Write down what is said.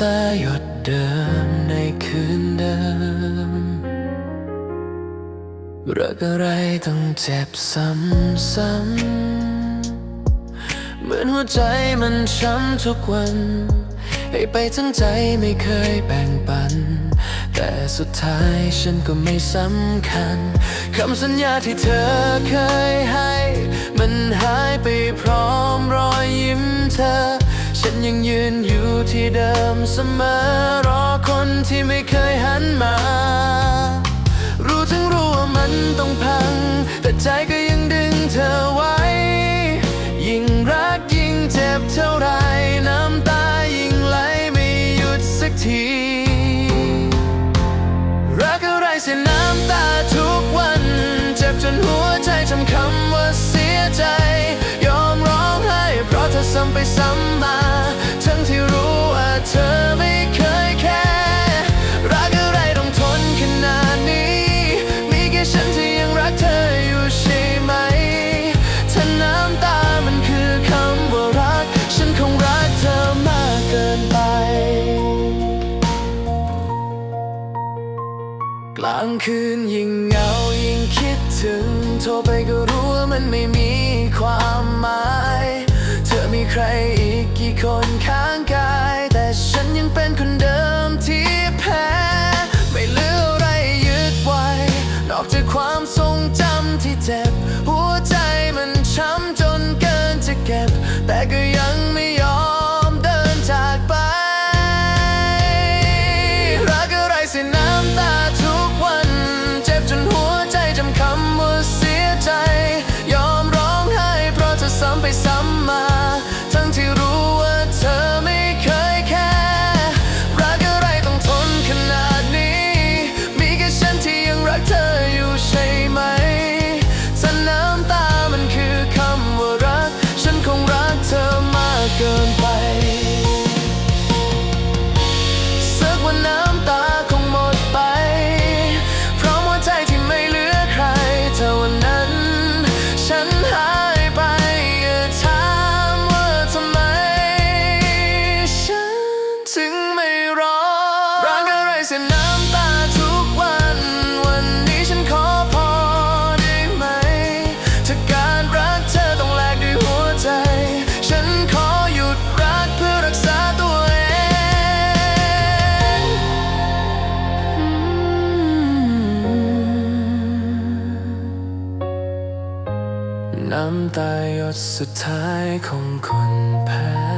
ตาหยดเดิมในคืนเดิม รักอะไรต้องเจ็บซ้ำซ้ำเหมือนหัวใจมันช้ำทุกวัน ให้ไปทั้งใจไม่เคยแบ่งปัน แต่สุดท้ายฉันก็ไม่สำคัญคำสัญญาที่เธอเคยให้ มันหายไปพร้อมรอยยิ้มเธอ ยังยืนอยู่ที่เดิมเสมอ รอคนที่ไม่เคยหันมา รู้ทั้งรู้ว่ามันต้องพัง แต่ใจก็ยังดึงเธอไว้ ยิ่งรักยิ่งเจ็บเท่าไรน้ำตายิ่งไหลไม่หยุดสักที รักอะไรเสียน้ำตาทุกวัน เจ็บจนหัวใจจำคำว่าเสียใจ ยอมร้องไห้เพราะเธอซ้ำไปซ้ำมา ลางคืนยิ่งเหงายิ่งคิดถึง โทรไปก็รู้ว่ามันไม่มีความหมาย เธอมีใครอีกกี่คนข้างกาย แต่ฉันยังเป็นคนเดิมที่แพ้ ไม่เหลืออะไรยึดไว้ นอกจากความทรงจำที่เจ็บ น้ำตายหยดสุดท้ายของคนแพ้